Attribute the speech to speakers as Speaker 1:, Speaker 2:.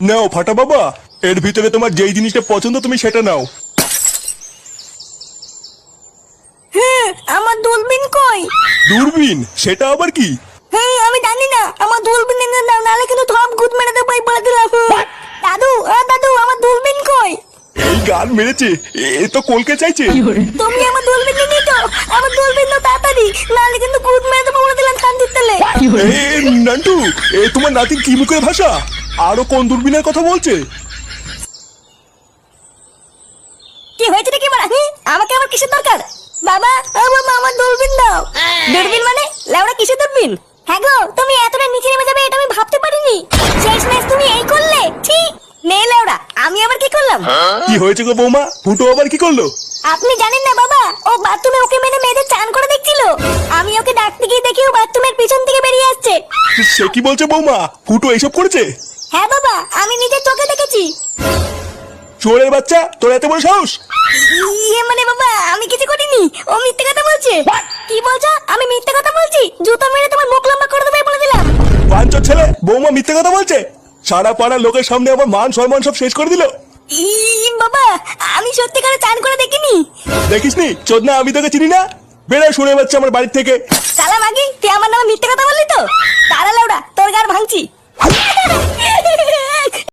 Speaker 1: নাও ফাটা বাবা। এর ভিতরে তোমার যেই জিনিসটা পছন্দ তুমি সেটা নাও।
Speaker 2: হ্যাঁ আমার দূরবীন কই?
Speaker 1: দূরবীন? সেটা আবার কি?
Speaker 2: হ্যাঁ আমি জানি না। আমার দূরবীন এনে দাও নাহলে কিন্তু থপ গুদ মেরে দেবো এই বলে দিলাম দাদু ও দাদু আমার দূরবীন কই?
Speaker 1: এই গান মেরেছে। এ- তো কলকে চাইছে।
Speaker 2: তুমি আমার দূরবীন নিয়ে তো আমার দূরবীন দাও তাড়াতাড়ি। নাহলে কিন্তু গুদ মেরে দেবো বলে দিলাম কান্দির তেলে।
Speaker 1: এ নান্টু এ তোমার নাতির কি মুখের ভাষা? আরও কোন দূরবীনের কথা বলছে?
Speaker 2: কি হয়েছে নাকি মারা? আমাকে আমার কিসের দরকার? বাবা আমার দূরবীন দাও। দূরবীন মানে? লেওড়া কিসের দূরবীন? হ্যাঁ গো তুমি এতটা নিচে নেমে যাবে এটা আমি ভাবতে পারিনি। শেষ ম্যাচ তুমি এই করলে ঠিক নে লেওড়া আমি আবার কি করলাম?
Speaker 1: কি হয়েছে গো বৌমা? ফুটো আবার কি করল?
Speaker 2: আপনি জানেন না বাবা ও বাথরুমে ওকে মেরে মেয়েদের চান করে দেখছিল। আমি ওকে ডাকতে গিয়ে দেখি ও বাথরুমের পিছন থেকে বেরিয়ে আসছে।
Speaker 1: সে কি বলছে বৌমা? ফুটো এইসব করেছে?
Speaker 2: হ্যাঁ বাবা আমি নিজের চোখে দেখেছি।
Speaker 1: চোরের বাচ্চা তোর এত বড় সাহস?
Speaker 2: ইয়ে মানে বাবা আমি কিছু করিনি ও মিথ্যে কথা বলছে। কি বলছো? আমি মিথ্যে কথা বলছি জুতো মেরে তোমার মুখ লম্বা করে দেবে বলে দিলাম।
Speaker 1: ছেলে বৌমা মিথ্যে কথা বলছে? সারা পাড়ার লোকের সামনে আমার মান সম্মান সব শেষ করে দিল।
Speaker 2: বাবা আমি সত্যিকারে চান করে দেখিনি।
Speaker 1: দেখিসনি? চোদনা আমি তোকে চিনি না। বেড়া শুনে বাচ্চা আমার বাড়ির থেকে।
Speaker 2: সালা মাগি তুই আমার নামে মিথ্যে কথা